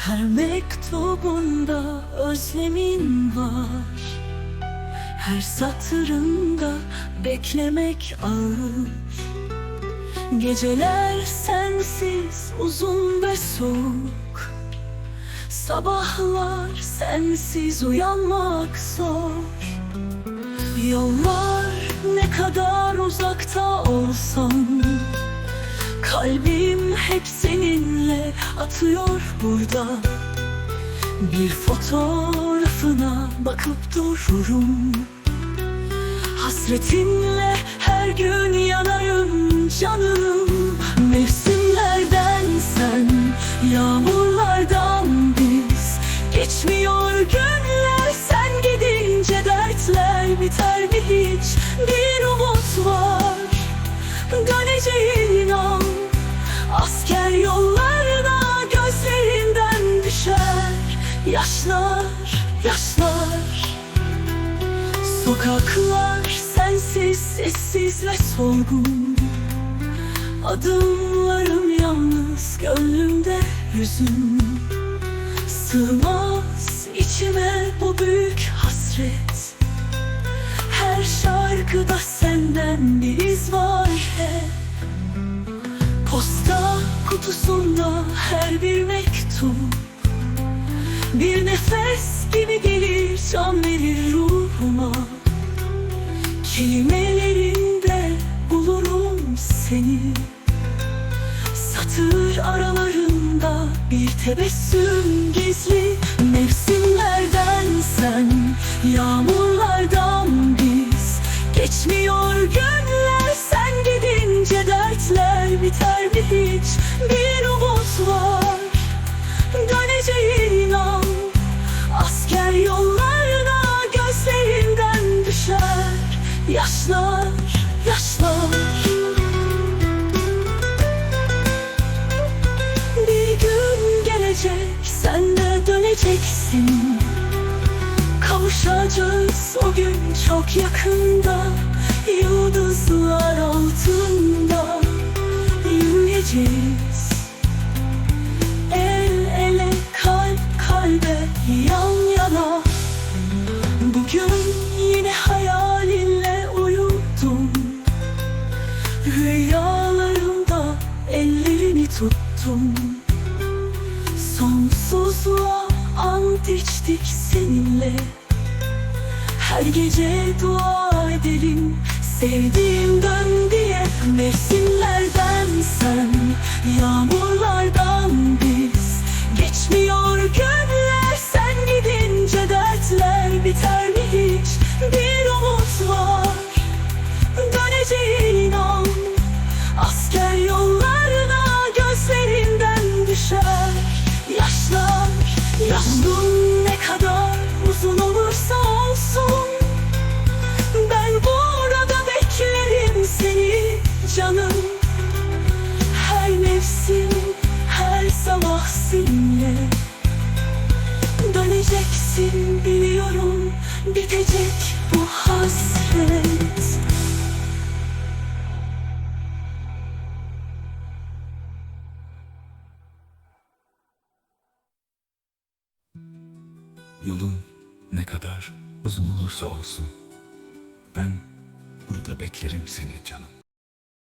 Her mektubunda özlemin var. Her satırında beklemek ağır. Geceler sensiz uzun ve soğuk. Sabahlar sensiz uyanmak zor. Yollar ne kadar uzakta olsan Kalbim hep seninle atıyor burada Bir fotoğrafına bakıp dururum. Hasretinle her gün yanarım canım. Mevsimlerden sen, yağmurlardan biz. Geçmiyor günler sen gidince dertler biter mi hiç? Bir umut var, döneceğin Yaşlar, yaşlar. Sokaklar sensiz, sessiz ve solgun. Adımlarım yalnız, gönlümde hüzün. Sığmaz içime bu büyük hasret. Her şarkıda senden bir iz var hep. Posta kutusunda her bir mektup Bir nefes gibi gelir can verir ruhuma. Kelimelerinde bulurum seni. Satır aralarında bir tebessüm gizli. Mevsimlerden sen, yağmurlardan biz. Geçmiyor günler sen gidince dertler biter mi hiç? Bir umut var, döneceğin o gün çok yakında Yıldızlar altında Yürüyeceğiz. El ele kalp kalbe yan yana. Bugün yine hayalinle uyudum Rüyalarımda ellerini tuttum. Sonsuzluğa ant içtik seninle Her gece dua edelim. Sevdiğim dön diye Mevsimlerden sen Yağmurlardan seninle Döneceksin biliyorum bitecek bu hasret Yolun ne kadar uzun olursa olsun ben burada beklerim seni canım.